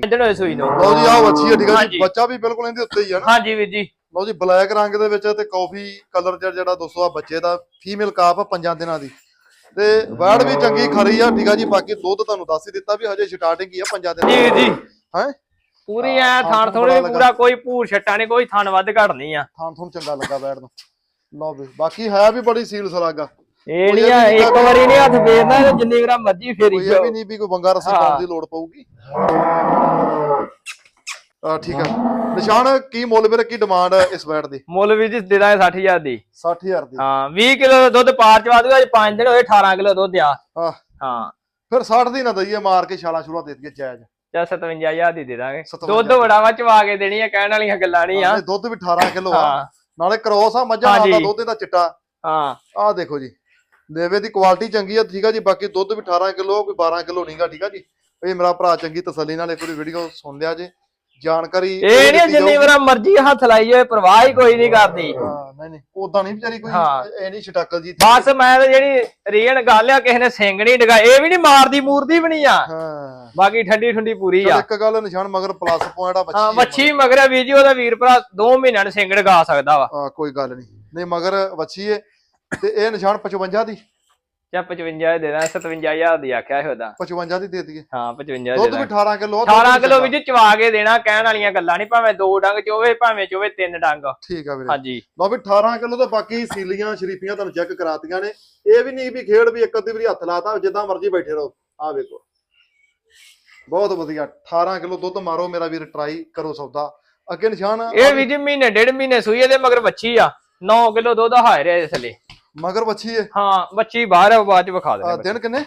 B: ਦਿਨ ਹੋਏ ਸੂਈ ਨੂੰ।
A: ਲਓ ਜੀ ਆਹ ਬੱਚੀ ਹੈ ਠੀਕ ਹੈ ਜੀ।
B: ਹਾਂਜੀ।
A: ਬੱਚਾ ਵੀ ਬਿਲਕੁਲ ਇਹਦੇ ਉੱਤੇ ਹੀ ਆ ਨਾ।
B: ਹਾਂਜੀ ਵੀਰ ਜੀ।
A: ਲਓ ਜੀ ਬਲੈਕ ਰੰਗ ਦੇ ਵਿੱਚ ਤੇ ਕਾਫੀ ਕਲਰ ਜਿਹੜਾ ਦੋਸਤੋ ਆ ਬੱਚੇ ਦਾ ਫੀਮੇਲ ਕਾਫ ਆ ਪੰਜਾਂ ਦਿਨਾਂ ਦੀ। ਤੇ ਵੈੜ ਵੀ ਚੰਗੀ ਖਰੀ ਆ ਠੀਕ ਆ ਜੀ। ਬਾਕੀ ਦੁੱਧ ਤੁਹਾਨੂੰ ਦੱਸ ਹੀ ਦਿੱਤਾ ਵੀ ਹਜੇ ਸਟਾਰਟਿੰਗ ਹੀ ਆ ਪੰਜਾਂ
B: ਜੀ
A: ਦਿਨਾਂ
B: ਵੀਰ ਜੀ।
A: ਹੈ?
B: ਪੂਰੀ ਐ
A: ਹਾਂ,
B: ਥਾਣ
A: ਥਾਣ
B: ਥੋੜੀ
A: ਬੜਾ
B: ਪੂਰਾ ਕੋਈ ਭੂਰ ਛੱਟਾ ਨਹੀਂ ਕੋਈ ਥਣ ਵੱਧ ਨਹੀਂ ਆ।
A: ਥਾਂ ਤੁਹਾਨੂੰ ਚੰਗਾ ਲੱਗਾ ਵੈੜ ਨੂੰ। ਲਓ ਵੀ ਬਾਕੀ ਹੈ ਵੀ ਬੜੀ ਸੀਲ ਸਲਾਗਾ।
B: ਇਹ ਨਹੀਂ ਆ
A: ਇਹ
B: ਇੱਕ ਵਾਰੀ ਨਹੀਂ ਹੱਥ ਫੇਰਨਾ ਤੇ ਜਿੰਨੀ ਵਾਰ ਮਰਜ਼ੀ ਫੇਰੀ
A: ਕੋਈ ਇਹ
B: ਜਾਓ।
A: ਵੀ ਨਹੀਂ ਵੀ ਕੋਈ ਬੰਗਾ ਰੱਸੀ। ਪਾਉਣ ਦੀ ਲੋੜ ਪਊਗੀ? ਆ ਠੀਕ ਆ। ਨਿਸ਼ਾਨ ਕੀ ਮੁੱਲ ਵੀਰੇ ਕੀ ਡਿਮਾਂਡ ਇਸ ਵੈਟ ਦੀ?
B: ਮੁੱਲ ਵੀ ਜੀ ਦੇ ਦਾਂਗੇ 60000 ਦੀ।
A: 60000 ਦੀ।
B: ਹਾਂ 20 ਕਿਲੋ ਦਾ ਦੁੱਧ ਪਾਰ ਚਵਾ ਦੂਗਾ ਅੱਜ 5 ਦਿਨ ਹੋਏ 18 ਕਿਲੋ ਦੁੱਧ ਆ।
A: ਹਾਂ।
B: ਹਾਂ।
A: ਫਿਰ 60 ਦੀ ਨਾ ਦਈਏ ਮਾਰ ਕੇ ਛਾਲਾ ਛੁਲਾ ਦੇ ਦਈਏ ਜਾਇਜ਼।
B: ਚਾ 57000 ਦੀ ਦੇ ਦਾਂਗੇ।
A: 57,000
B: ਦੁੱਧ ਬੜਾ ਵਾ ਚਵਾ ਕੇ ਦੇਣੀ ਆ ਕਹਿਣ ਵਾਲੀਆਂ ਗੱਲਾਂ ਨਹੀਂ ਆ।
A: ਦੁੱਧ ਵੀ 18 ਕਿਲੋ ਆ। ਨਾਲੇ ਕ੍ਰੋਸ ਆ ਮੱਝਾਂ ਦਾ। ਦੁੱਧ ਇਹਦਾ ਚਿੱਟਾ।
B: ਹਾਂ।
A: ਆਹ ਦੇਖੋ ਜੀ। ਲੇਵੇ ਦੀ ਕੁਆਲਿਟੀ ਚੰਗੀ ਆ ਠੀਕ ਆ ਜੀ ਬਾਕੀ ਦੁੱਧ ਵੀ 18 ਕਿਲੋ ਕੋਈ 12 ਕਿਲੋ ਨਹੀਂਗਾ ਠੀਕ ਆ ਜੀ। ਇਹ ਮੇਰਾ ਭਰਾ ਚੰਗੀ ਤਸੱਲੀ ਨਾਲ ਇੱਕ ਵਾਰੀ ਵੀਡੀਓ ਸੁਣ ਲਿਆ ਜੇ। ਜਾਣਕਾਰੀ
B: ਇਹ ਨਹੀਂ ਜਿੰਨੀ। ਵਾਰ ਮਰਜ਼ੀ ਹੱਥ ਲਾਈ ਜਾਏ ਪਰਵਾਹ ਹੀ ਕੋਈ ਨਹੀਂ ਕਰਦੀ।
A: ਹਾਂ ਨਹੀਂ ਨਹੀਂ ਉਦਾਂ ਨਹੀਂ ਵਿਚਾਰੀ ਕੋਈ। ਇਹ ਨਹੀਂ ਛਟਕਲ ਜੀ।
B: ਬਸ ਮੈਂ ਤਾਂ ਜਿਹੜੀ ਰੀਅਨ ਗੱਲ ਆ ਕਿਸੇ ਨੇ ਸਿੰਘ ਨਹੀਂ ਡਗਾ ਇਹ ਵੀ ਨਹੀਂ ਮਾਰਦੀ ਮੂਰਦੀ ਵੀ ਨਹੀਂ ਆ।
A: ਹਾਂ।
B: ਬਾਕੀ ਠੰਡੀ ਠੰਡੀ ਪੂਰੀ ਆ।
A: ਇੱਕ ਗੱਲ ਨਿਸ਼ਾਨ ਮਗਰ ਪਲੱਸ ਪੁਆਇੰਟ ਆ ਬੱਚੀ
B: ਹਾਂ ਵੱਛੀ ਮਗਰ ਵੀਰ ਜੀ ਉਹਦਾ ਵੀਰ ਭਰਾ 2 ਮਹੀਨਿਆਂ ਨੂੰ ਸਿੰਘ ਡਗਾ ਸਕਦਾ ਵਾ।
A: ਹਾਂ ਕੋਈ ਗੱਲ ਨਹੀਂ ਨਹੀਂ ਮਗਰ ਵੱਛੀ ਏ ਤੇ ਇਹ ਨਿਸ਼ਾਨ 55 ਦੀ?
B: ਜਾਂ 55 ਦੇ ਦੇਣਾ 57000 ਦੀ ਆਖਿਆ ਸੀ ਉਹਦਾ।
A: 55 ਦੀ ਦੇ ਦਈਏ।
B: ਹਾਂ 55 ਦੇ
A: ਦੁੱਧ ਵੀ
B: ਦੇਣਾ।
A: 18 ਕਿਲੋ
B: 18 ਕਿਲੋ ਵਿੱਚ ਚਵਾ ਕੇ ਦੇਣਾ ਕਹਿਣ ਵਾਲੀਆਂ ਗੱਲਾਂ ਨਹੀਂ ਭਾਵੇਂ ਦੋ ਡੰਗ ਚੋਵੇ ਭਾਵੇਂ ਚੋਵੇ ਤਿੰਨ ਡੰਗ।
A: ਠੀਕ ਆ ਵੀਰੇ।
B: ਹਾਂਜੀ।
A: ਲਓ ਵੀ 18 ਕਿਲੋ ਤੇ ਬਾਕੀ ਸੀਲੀਆਂ ਸ਼ਰੀਫੀਆਂ ਤੁਹਾਨੂੰ ਚੈੱਕ ਕਰਾਤੀਆਂ ਨੇ। ਇਹ ਵੀ ਨਹੀਂ ਵੀ ਖੇਡ ਵੀ ਇੱਕ ਅੱਧੀ ਵਾਰੀ ਹੱਥ ਲਾਤਾ ਜਿੱਦਾਂ ਮਰਜ਼ੀ ਬੈਠੇ ਰਹੋ। ਆ ਵੇਖੋ। ਬਹੁਤ ਵਧੀਆ। 18 ਕਿਲੋ ਦੁੱਧ ਮਾਰੋ ਮੇਰਾ ਵੀਰ ਟਰਾਈ ਕਰੋ ਸੌਦਾ। ਅੱਗੇ ਨਿਸ਼ਾਨ
B: ਇਹ ਵੀ ਜੀ ਮਹੀਨੇ ਡੇਢ ਮਹੀਨੇ ਸੂਈ ਇਹਦੇ ਮਗਰ ਵੱਛੀ ਆ। 9 ਕਿਲੋ ਦੁੱਧ ਹਾਇ ਰਿਹਾ ਇਸ ਲਈ
A: ਮਗਰ ਵੱਛੀ ਏ।
B: ਹਾਂ ਵੱਛੀ ਬਾਹਰ ਆ, ਬਾਅਦ ਚ ਵਿਖਾ
A: ਆ,
B: ਦੇਣਾ
A: ਦਿਨ ਕਿੰਨੇ?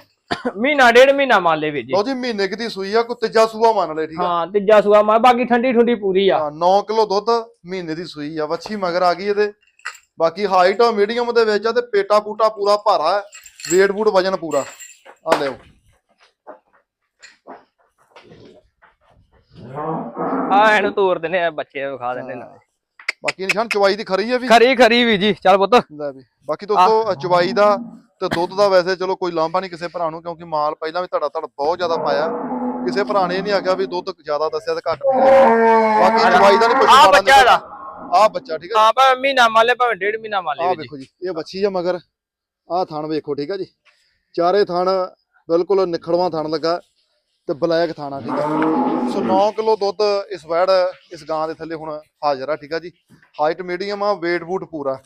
B: ਮਹੀਨਾ ਡੇਢ ਮਹੀਨਾ ਮੰਨ ਲੈ ਵੀ ਜੀ।
A: ਲਓ ਜੀ ਮਹੀਨੇ ਕੁ ਦੀ ਸੂਈ ਆ ਕੋਈ ਤੀਜਾ ਸੂਆ ਮੰਨ ਲੈ ਠੀਕ ਆ?
B: ਹਾਂ ਤੀਜਾ ਸੂਆ ਮਾ ਬਾਕੀ ਠੰਡੀ ਠੰਡੀ ਪੂਰੀ ਆ।
A: ਹਾਂ 9 ਕਿਲੋ ਦੁੱਧ ਮਹੀਨੇ ਦੀ ਸੂਈ ਆ ਵੱਛੀ ਮਗਰ ਆ ਗਈ ਇਹਦੇ। ਬਾਕੀ ਹਾਈਟ ਮੀਡੀਅਮ ਦੇ ਵਿੱਚ ਆ ਤੇ ਪੇਟਾ ਪੂਟਾ ਪੂਰਾ ਭਾਰਾ ਹੈ weight ਬੂਟ ਵਜਨ ਪੂਰਾ। ਆ ਲਿਓ।
B: ਆ ਇਹਨੂੰ ਤੋੜ ਦਿੰਦੇ ਆ ਬੱਚੇ ਵਿਖਾ ਦਿੰਦੇ ਨਾਲ
A: ਬਾਕੀ ਨਿਸ਼ਾਨ ਚਵਾਈ ਦੀ ਖਰੀ ਹੈ ਵੀ?
B: ਖਰੀ ਖਰੀ ਵੀ ਜੀ ਚੱਲ ਪੁੱਤ।
A: ਲੈ ਵੀ। ਬਾਕੀ ਦੋਸਤੋ ਚਵਾਈ ਦਾ ਤੇ ਦੁੱਧ ਦਾ ਵੈਸੇ ਚਲੋ ਕੋਈ ਲਾਂਭਾ ਨਹੀਂ ਕਿਸੇ ਭਰਾ ਨੂੰ ਕਿਉਂਕਿ ਮਾਲ ਪਹਿਲਾਂ ਵੀ ਧੜਾ ਧੜ ਬਹੁਤ ਜ਼ਿਆਦਾ ਪਾਇਆ। ਕਿਸੇ ਭਰਾ ਨੇ ਨਹੀਂ ਆਖਿਆ ਵੀ ਦੁੱਧ ਜ਼ਿਆਦਾ ਦੱਸਿਆ ਤੇ ਘੱਟ ਬਾਕੀ ਚਵਾਈ ਦਾ ਨਹੀਂ ਕੁਝ
B: ਆ ਬੱਚਾ ਇਹਦਾ।
A: ਆ ਬੱਚਾ ਠੀਕ ਹੈ
B: ਹਾਂ ਭਾਵੇਂ ਮਹੀਨਾ ਮੰਨ ਲੈ ਭਾਵੇਂ ਡੇਢ ਮਹੀਨਾ ਮੰਨ
A: ਆ ਵੇਖੋ ਜੀ। ਇਹ ਬੱਚੀ ਆ ਮਗਰ। ਆ ਥਣ ਵੇਖੋ ਠੀਕ ਆ ਜੀ। ਚਾਰੇ ਥਣ ਬਿਲਕੁਲ ਨਿਖੜਵਾ ਥਣ ਲੱਗਾ ਤੇ ਬਲੈਕ ਥਾਣਾ ਠੀਕ ਆ। ਸੋ 9 ਕਿਲੋ ਦੁੱਧ ਇਸ ਵੈੜ ਇਸ ਗਾਂ ਦੇ ਥੱਲੇ ਹੁਣ ਹਾਜ਼ਰ ਆ ਠੀਕ ਆ ਜੀ। ਹਾਈਟ ਮੀਡੀਅਮ ਆ weight ਬੂਟ ਪੂਰਾ।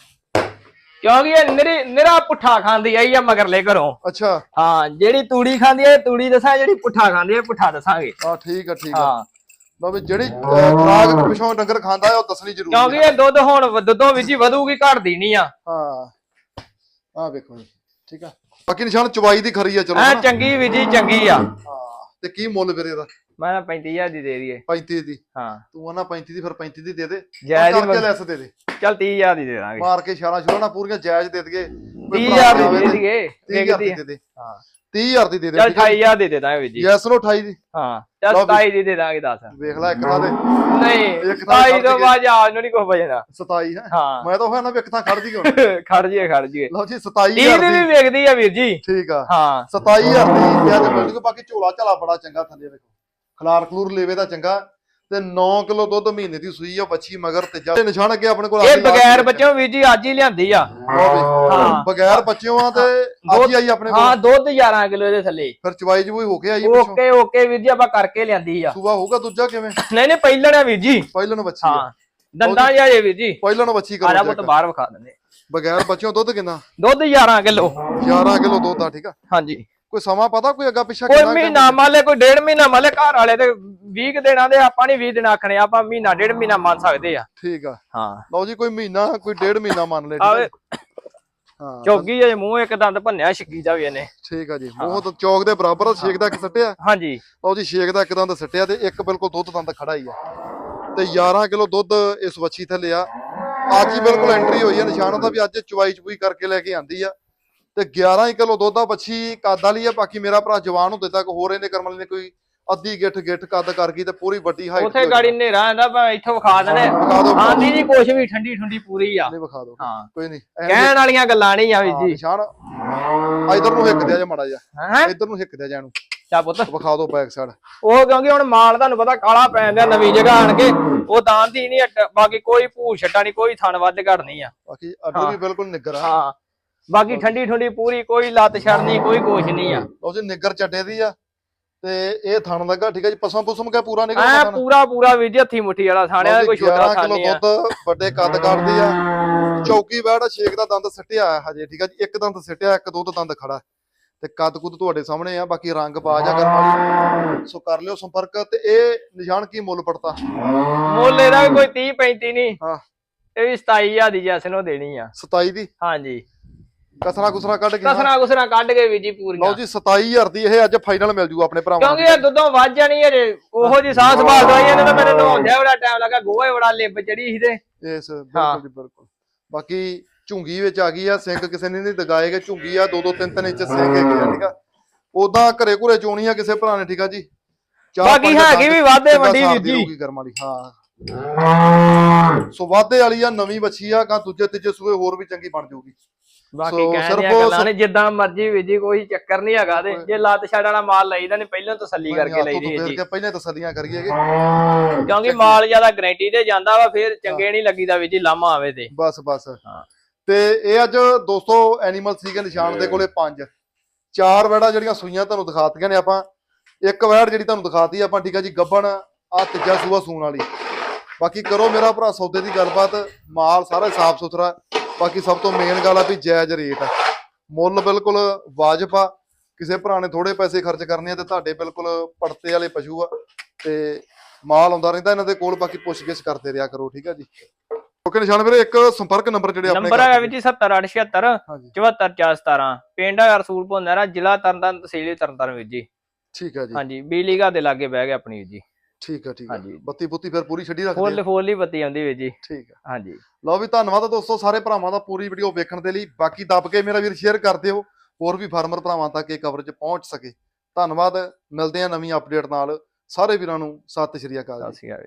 B: ਕਿਉਂਕਿ ਇਹ ਨਿਰੀ ਨਿਰਾ ਪੁੱਠਾ ਖਾਂਦੀ ਆਈ ਆ ਮਗਰਲੇ ਘਰੋਂ।
A: ਅੱਛਾ।
B: ਹਾਂ ਜਿਹੜੀ ਤੂੜੀ ਖਾਂਦੀ ਆ ਇਹ ਤੂੜੀ ਦੱਸਾਂ ਜਿਹੜੀ ਪੁੱਠਾ ਖਾਂਦੀ ਆ ਇਹ ਪੁੱਠਾ ਦੱਸਾਂਗੇ।
A: ਆ ਠੀਕ ਆ ਠੀਕ ਆ।
B: ਹਾਂ।
A: ਲਓ ਵੀ ਜਿਹੜੀ ਖੁਰਾਕ ਪਿਛੋਂ ਡੰਗਰ ਖਾਂਦਾ ਹੈ ਉਹ ਦੱਸਣੀ ਜ਼ਰੂਰੀ
B: ਕਿਉਂਕਿ
A: ਹੈ
B: ਇਹ ਦੁੱਧ ਹੁਣ ਦੁੱਧੋਂ ਵਿੱਚ ਹੀ ਵਧੂਗੀ ਘਟਦੀ ਨਹੀਂ ਆ।
A: ਹਾਂ। ਆ ਵੇਖੋ ਜੀ ਠੀਕ ਆ। ਬਾਕੀ ਨਿਸ਼ਾਨ ਚਵਾਈ ਦੀ ਖਰੀ ਆ ਚਲੋ
B: ਐ। ਚੰਗੀ ਵੀ ਜੀ ਚੰਗੀ ਆ।
A: ਹਾਂ ਤੇ ਕੀ ਮੁੱਲ ਵੀਰੇ ਇਹਦਾ
B: ਮੈਂ ਤਾਂ 35000 ਦੀ ਦੇ ਦਈਏ।
A: 35 ਦੀ
B: ਹਾਂ।
A: ਤੂੰ ਆਣਾ 35 ਦੀ ਫਿਰ 35 ਦੀ ਦੇ ਦੇ।
B: ਜਾਇਜ਼
A: ਕਰਕੇ ਲੈਸ ਦੇ ਦੇ
B: ਚੱਲ 30000 ਦੀ ਦੇ ਦਾਂਗੇ।
A: ਮਾਰ ਕੇ ਇਸ਼ਾਰਾ ਸ਼ੁਰੂ ਨਾ ਪੂਰੀਆਂ ਜਾਇਜ਼ ਦੇ ਦਈਏ। ਕੋਈ
B: 30000
A: ਭਰਾ
B: ਦੀ ਦੇ ਦਈਏ।
A: 30000 ਦੀ ਦੇ ਦੇ।
B: ਹਾਂ।
A: 30000 ਦੀ ਦੇ ਦੇ
B: ਚੱਲ 28000 ਦੀ ਦੇ ਦਾਂਗੇ ਵੀ ਜੀ।
A: ਯੈਸ ਨੋ 28 ਦੀ।
B: ਹਾਂ। ਚੱਲ
A: ਲਓ ਵੀ।
B: 27 ਦੀ ਦੇ ਦਾਂਗੇ 10
A: ਵੇਖ ਲੈ ਇੱਕ ਤੇ।
B: ਨਹੀਂ
A: ਇੱਕ ਤਾਂ
B: 27 ਤੋਂ ਬਾਅਦ ਆ ਨੂੰ ਨਹੀਂ ਕੁਝ ਬਜਣਾ
A: 27 ਹੈ? ਮੈਂ ਤਾਂ ਹੋਇਆ ਨਾ ਵੀ ਇੱਕ ਥਾਂ ਖੜਦੀ ਕਿਉਂ
B: ਖੜ ਜੀਏ ਖੜ ਜੀਏ
A: ਲਓ ਜੀ
B: 30
A: 27000
B: ਦੀ ਵੀ
A: ਦੀ।
B: ਵੇਖਦੀ ਆ ਵੀਰ ਜੀ।
A: ਠੀਕ ਆ।
B: ਹਾਂ।
A: 27000 ਦੀ। ਯਾਦ ਮਿਲ ਬਾਕੀ ਝੋਲਾ ਝਾਲਾ ਬੜਾ ਚੰਗਾ ਥੱਲੇ ਵੇਖੋ। ਖਲਾਰ ਖਲੂਰ ਲੇਵੇ ਦਾ ਚੰਗਾ ਤੇ 9 ਕਿਲੋ ਦੁੱਧ ਮਹੀਨੇ ਦੀ ਸੂਈ ਆ ਬੱਚੀ ਮਗਰ ਤੇ ਜਾ ਨਿਸ਼ਾਨ ਅੱਗੇ ਆਪਣੇ ਕੋਲ
B: ਇਹ ਬਗੈਰ ਬੱਚਿਆਂ ਵੀਰ ਜੀ ਅੱਜ ਹੀ ਲਿਆਂਦੀ ਆ। ਹਾਂ।
A: ਬਗੈਰ ਬੱਚਿਆਂ ਆ ਤੇ ਅੱਜ ਹੀ ਆਈ ਆਪਣੇ ਕੋਲ।
B: ਹਾਂ ਦੁੱਧ 11 ਕਿਲੋ ਦੇ ਥੱਲੇ।
A: ਫਿਰ ਚਵਾਈ ਜਵੂਈ ਹੋ ਕੇ ਆਈ ਪਿੱਛੋਂ।
B: ਓਕੇ ਓਕੇ ਵੀਰ ਜੀ ਆਪਾਂ ਕਰਕੇ ਲਿਆਂਦੀ ਆ।
A: ਸੂਆ ਹੋਊਗਾ ਦੂਜਾ ਕਿਵੇਂ?
B: ਨਹੀਂ ਨਹੀਂ ਪਹਿਲਣ ਆ ਵੀਰ ਜੀ।
A: ਪਹਿਲਾਂ ਨੂੰ ਬੱਚੀ
B: ਹਾਂ। ਦੰਦਾਂ ਜਾਏ ਵੀਰ ਜੀ।
A: ਪਹਿਲਾਂ ਨੂੰ ਬੱਚੀ
B: ਜਾ
A: ਕਰੋ।
B: ਪੁੱਤ ਬਾਹਰ ਵਿਖਾ ਦਿੰਦੇ।
A: ਬਗੈਰ ਬੱਚਿਆਂ ਦੁੱਧ ਕਿੰਨਾ?
B: ਦੁੱਧ 11 ਕਿਲੋ।
A: 11 ਕਿਲੋ ਦੁੱਧ ਆ ਠੀਕ ਆ?
B: ਹਾਂਜੀ।
A: ਕੋਈ ਸਮਾਂ ਪਤਾ ਕੋਈ ਅੱਗਾ ਪਿੱਛਾ
B: ਕੋਈ
A: ਕਿੰਨਾ ਕੁ-
B: ਮਹੀਨਾ ਮੰਨ ਲੈ ਕੋਈ ਡੇਢ ਮਹੀਨਾ ਮੰਨ ਲੈ ਘਰ ਵਾਲੇ ਤੇ 20 ਦਿਨਾਂ ਦੇ ਆਪਾਂ ਨਹੀਂ 20 ਦਿਨ ਆਖਣੇ ਆਪਾਂ ਮਹੀਨਾ ਡੇਢ ਮਹੀਨਾ ਮੰਨ ਸਕਦੇ ਆ।
A: ਠੀਕ ਆ।
B: ਹਾਂ।
A: ਲਓ ਜੀ ਕੋਈ ਮਹੀਨਾ ਕੋਈ ਡੇਢ ਮਹੀਨਾ ਮੰਨ ਲੈ
B: ਆਵੇ
A: ਆ ਹਾਂ
B: ਚੌਗੀ ਜੇ ਮੂੰਹ ਇੱਕ ਦੰਦ ਭੰਨਿਆ ਛਿੱਕੀ ਦਾ ਵੀ ਇਹਨੇ।
A: ਠੀਕ ਆ ਜੀ ਮੂੰਹ ਤਾਂ ਚੌਕ ਦੇ ਬਰਾਬਰ ਆ, ਛੇਕ ਦਾ ਇੱਕ ਸੱਟਿਆ।
B: ਹਾਂਜੀ।
A: ਲਓ ਜੀ ਛੇਕ ਦਾ ਇੱਕ ਦੰਦ ਸੱਟਿਆ ਤੇ ਇੱਕ ਬਿਲਕੁਲ ਦੁੱਧ ਦੰਦ ਖੜਾ ਹੀ ਆ। ਤੇ 11 ਕਿਲੋ ਦੁੱਧ ਇਸ ਵੱਛੀ ਥੱਲੇ ਆ। ਅੱਜ ਹੀ ਬਿਲਕੁਲ ਐਂਟਰੀ ਹੋਈ ਹੈ ਨਿਸ਼ਾਨ ਉਹਦਾ ਵੀ ਅੱਜ ਚੁਵਾਈ ਚੁਈ ਕਰਕੇ ਲੈ ਕੇ ਆਂਦੀ ਆ। ਤੇ 11 ਹੀ ਕਿਲੋ ਦੁੱਧ ਆ ਵੱਛੀ ਕੱਦ ਵਾਲੀ ਆ ਬਾਕੀ ਮੇਰਾ ਭਰਾ ਜਵਾਨ ਹੁੰਦੇ ਤੱਕ ਹੋਰ ਇਹਨੇ ਕਰਮ ਵਾਲੀ ਨੇ ਕੋਈ ਅੱਧੀ ਗਿੱਠ ਗਿੱਠ ਕੱਦ ਕਰ ਗਈ ਤੇ ਪੂਰੀ ਵੱਡੀ ਹਾਈਟ
B: ਉਥੇ ਗਾੜੀ ਹਨੇਰਾ ਆਂਦਾ ਮੈਂ ਇੱਥੋਂ ਵਿਖਾ ਦਨੇ ਆਂਦੀ ਜੀ ਕੁਛ ਵੀ ਠੰਡੀ ਠੰਡੀ ਪੂਰੀ ਆ।
A: ਨਹੀਂ ਵਿਖਾ
B: ਹਾਂ।
A: ਕੋਈ ਨਹੀਂ
B: ਕਹਿਣ ਵਾਲੀਆਂ ਗੱਲਾਂ ਨਹੀਂ ਆ ਵੀਰ ਜੀ।
A: ਨਿਸ਼ਾਨ। ਇਧਰ ਨੂੰ ਹਿੱਕ ਦਿਆ ਜਾ ਮਾੜਾ ਜਾ ਇਧਰ ਨੂੰ ਹਿੱਕ ਦਿਆ ਜਾਨੂੰ
B: ਚਾ ਪੁੱਤ।
A: ਵਿਖਾ ਦਿਓ ਬੈਕ ਸਾਈਡ
B: ਉਹ ਕਿਉਂਕਿ ਹੁਣ ਮਾਲ ਤੁਹਾਨੂੰ ਪਤਾ ਕਾਲਾ ਪੈਣ ਦਿਆ ਨਵੀਂ ਜਗ੍ਹਾ ਆਣ ਕੇ। ਉਹ ਦਾਂਦੀ ਨਹੀਂ ਹਟ- ਬਾਕੀ ਕੋਈ ਭੂਰ ਛੱਟਾ ਨਹੀਂ ਕੋਈ ਥਣ ਵੱਧ ਘੜਨੀ ਆ।
A: ਬਾਕੀ ਅੱਡੋ ਵੀ ਬਿਲਕੁਲ ਨਿੱਗਰ ਆ।
B: ਹਾਂ। ਬਾਕੀ ਠੰਡੀ ਠੰਡੀ ਪੂਰੀ ਕੋਈ ਲੱਤ ਛੜਨੀ ਕੋਈ ਕੁਛ ਨਹੀਂ ਆ।
A: ਉਹ ਜੀ ਨਿੱਗਰ ਚੱਡੇ ਦੀ ਆ ਤੇ ਇਹ ਥਣ ਲੱਗਾ ਠੀਕ ਹੈ ਜੀ ਪਸਮ ਪੁਸਮ ਕਾ ਪੂਰਾ
B: ਐ
A: ਨਿਕਲਦਾ ਥਣ
B: ਪੂਰਾ ਪੂਰਾ ਵੀਰ ਜੀ ਹੱਥੀ ਮੁੱਠੀ ਵਾਲਾ ਥਾਣਿਆ ਦਾ ਕੋਈ ਛੋਟਾ
A: 11
B: ਥਾਣ ਆ।
A: ਦੁੱਧ ਵੱਡੇ ਕੱਦ ਕੱਢਦੀ ਆ। ਚੌਕੀ ਬੈੜ ਛੇਕ ਦਾ ਦੰਦ ਸਿੱਟਿਆ ਆ ਹਜੇ ਠੀਕ ਆ ਜੀ ਇੱਕ ਦੰਦ ਸਿੱਟਿਆ ਇੱਕ ਦੁੱਧ ਦੰਦ ਖੜਾ। ਤੇ ਕੱਦ ਕੁੱਦ ਤੁਹਾਡੇ ਸਾਹਮਣੇ ਆ ਬਾਕੀ ਰੰਗ ਬਾਜ ਆ ਕਰਮ ਵਾਲੀ। ਸੋ ਕਰ ਲਿਓ ਸੰਪਰਕ ਤੇ ਇਹ ਨਿਸ਼ਾਨ ਕੀ ਮੁੱਲ ਪੜਤਾ?
B: ਮੁੱਲ ਇਹਦਾ ਕੋਈ 30 35 ਨਹੀਂ।
A: ਹਾਂ।
B: ਇਹ ਵੀ 27000 ਦੀ ਜੈਸ ਨੂੰ ਦੇਣੀ ਆ।
A: 27 ਦੀ?
B: ਹਾਂਜੀ।
A: ਕਸਰਾ ਕੁਸਰਾ ਕੱਢ ਕੇ ਨਾ।
B: ਕਸਰਾ ਕੁਸਰਾ ਕੱਢ ਕੇ ਵੀ ਜੀ
A: ਲਓ
B: ਪੂਰੀਆਂ
A: ਜੀ 27000 ਦੀ ਇਹ ਅੱਜ ਫਾਈਨਲ ਮਿਲ ਜੂ ਆਪਣੇ ਭਰਾਵਾਂ
B: ਕਿਉਂਕਿ ਇਹ ਦੁੱਧੋਂ ਵੱਧ ਜਾਣੀ ਹੈ ਜੇ ਉਹੋ ਜੀ ਸਾਹ ਸੰਭਾਲ ਦਵਾਈ ਇਹਨੇ ਤਾਂ ਮੇਰੇ ਨਹਾਉਂਦਿਆ ਬੜਾ ਟਾਈਮ ਲੱਗਾ ਗੋਹੇ ਬੜਾ ਲਿੱਬ ਚੜੀ ਸੀ ਤੇ।
A: ਇਸ ਬਿਲਕੁਲ ਜੀ ਬਿਲਕੁਲ। ਬਾਕੀ ਝੁੰਗੀ ਵਿੱਚ ਆ ਗਈ ਆ ਸਿੰਘ ਕਿਸੇ ਨੇ ਨਹੀਂ ਦਗਾਏਗੇ ਝੁੰਗੀ ਆ ਦੋ ਦੋ ਤਿੰਨ ਤਿੰਨ ਇੰਚ ਸਿੰਘ ਹੈਗੇ ਆ ਠੀਕ ਆ। ਉਦਾਂ ਘਰੇ ਘੁਰੇ ਚੋਣੀ ਆ ਕਿਸੇ ਭਰਾ ਨੇ ਠੀਕ ਆ ਜੀ?
B: ਬਾਕੀ ਹੈਗੀ ਵੀ ਵਾਧੇ ਵੱਡੀ
A: ਦੀ
B: ਜੀ।
A: ਰਹੂਗੀ ਕਰਮ ਵਾਲੀ ਹਾਂ। ਸੋ ਵਾਧੇ ਵਾਲੀ ਆ ਨਵੀਂ ਬੱਚੀ ਆ ਕਾ ਦੂਜੇ ਤੀਜੇ ਸੂਏ ਹੋਰ ਵੀ ਚੰਗੀ ਬਣ ਜਾਊਗੀ
B: ਬਾਕੀ ਕਹਿਣ ਦੀਆਂ ਗੱਲਾਂ ਨੇ ਜਿੱਦਾਂ ਮਰਜ਼ੀ ਵੀਰ ਜੀ ਕੋਈ ਚੱਕਰ ਨਹੀਂ ਹੈਗਾ ਤੇ ਜੇ ਲੱਤ ਛੱਡ ਵਾਲਾ ਮਾਲ ਲਈਦਾ ਨੇ ਪਹਿਲਾਂ ਤਸੱਲੀ ਕਰਕੇ ਲਈਦੀ ਹੈ
A: ਫੇਰ
B: ਜੀ।
A: ਪਹਿਲਾਂ ਤਸੱਲੀਆਂ ਕਰੀਏਗੇ
B: ਕਿਉਂਕਿ ਮਾਲ ਜ਼ਿਆਦਾ ਗਾਰੰਟੀ ਤੇ ਜਾਂਦਾ ਵਾ ਫਿਰ ਚੰਗੇ ਨਹੀਂ ਲੱਗੀਦਾ ਵੀਰ ਜੀ ਲਾਮਾ ਆਵੇ ਤੇ।
A: ਬਸ ਬਸ। ਤੇ ਇਹ ਅੱਜ ਦੋਸਤੋ ਐਨੀਮਲ ਸੀਗੇ ਨਿਸ਼ਾਨ ਦੇ ਕੋਲੇ ਪੰਜ। ਚਾਰ ਵੈੜਾ ਜਿਹੜੀਆਂ ਸੂਈਆਂ ਤੁਹਾਨੂੰ ਦਿਖਾਤੀਆਂ ਨੇ ਆਪਾਂ। ਇੱਕ ਵੈੜ ਜਿਹੜੀ ਤੁਹਾਨੂੰ ਦਿਖਾਤੀ ਆਪਾਂ ਠੀਕ ਆ ਜੀ ਗੱਬਣ ਆ ਤੀਜਾ ਸੂਆ ਸੂਣ ਵਾਲੀ। ਬਾਕੀ ਕਰੋ ਮੇਰਾ ਭਰਾ ਸੌਦੇ ਦੀ ਗੱਲਬਾਤ ਮਾਲ ਸਾਰਾ ਸਾਫ਼ ਸੁਥਰਾ ਬਾਕੀ ਸਭ ਤੋਂ ਮੇਨ ਗੱਲ ਆ ਵੀ ਜਾਇਜ਼ ਰੇਟ ਆ। ਮੁੱਲ ਬਿਲਕੁਲ ਵਾਜਬ ਆ। ਕਿਸੇ ਭਰਾ ਨੇ ਥੋੜੇ ਪੈਸੇ ਖਰਚ ਕਰਨੇ ਆ ਤੇ ਤੁਹਾਡੇ ਬਿਲਕੁਲ ਪੜਤੇ ਵਾਲੇ ਪਸ਼ੂ ਆ। ਤੇ ਮਾਲ ਆਉਂਦਾ ਰਹਿੰਦਾ ਇਹਨਾਂ ਦੇ ਕੋਲ ਬਾਕੀ ਪੁੱਛ-ਗਿੱਛ ਕਰਦੇ ਰਿਹਾ ਕਰੋ ਠੀਕ ਆ ਜੀ। ਓਕੇ ਨਿਸ਼ਾਨ ਵੀਰੇ ਇੱਕ ਸੰਪਰਕ ਨੰਬਰ ਜਿਹੜੇ ਆਪਣੇ
B: ਨੰਬਰ ਹੈਗਾ ਵੀਰ ਜੀ 7876
A: ਹਾਂਜੀ।
B: 74417 ਪਿੰਡ ਹੈਗਾ ਰਸੂਲਪੁਰ ਨਹਿਰਾ ਜ਼ਿਲ੍ਹਾ ਤਰਨਤਾਰਨ ਤਹਿਸੀਲ ਤਰਨਤਾਰਨ ਵੀਰ ਜੀ।
A: ਠੀਕ ਹੈ ਜੀ।
B: ਹਾਂਜੀ ਬਿਜਲੀ ਘਰ ਦੇ ਲਾਗੇ ਬਹਿ ਗਿਆ ਆਪਣੀ ਵੀਰ ਜੀ।
A: ਠੀਕ ਹੈ ਠੀਕ ਹੈ।
B: ਹਾਂਜੀ।
A: ਬੱਤੀ ਬੁੱਤੀ ਫਿਰ ਪੂਰੀ ਛੱਡੀ ਰੱਖਦੇ
B: ਫੁੱਲ
A: ਆ।
B: ਫੁੱਲ ਹੀ ਬੱਤੀ ਆਉਂਦੀ ਵੀਰ ਜੀ।
A: ਠੀਕ ਹੈ।
B: ਹਾਂਜੀ।
A: ਲਓ ਵੀ ਧੰਨਵਾਦ ਦੋਸਤੋ ਸਾਰੇ ਭਰਾਵਾਂ ਦਾ ਪੂਰੀ ਵੀਡੀਓ ਵੇਖਣ ਦੇ ਲਈ। ਬਾਕੀ ਦੱਬ ਕੇ ਮੇਰਾ ਵੀਰ ਸ਼ੇਅਰ ਕਰ ਦਿਓ। ਹੋਰ ਵੀ ਫਾਰਮਰ ਭਰਾਵਾਂ ਤੱਕ ਇਹ ਕਵਰੇਜ ਪਹੁੰਚ ਸਕੇ। ਧੰਨਵਾਦ। ਮਿਲਦੇ ਆ ਨਵੀਂ ਅਪਡੇਟ ਨਾਲ। ਸਾਰੇ ਵੀਰਾਂ ਨੂੰ ਸਤਿ ਸ਼੍ਰੀ ਅਕਾਲ ਜੀ।
B: ਸਤਿ ਸ਼੍ਰੀ ਅਕਾਲ।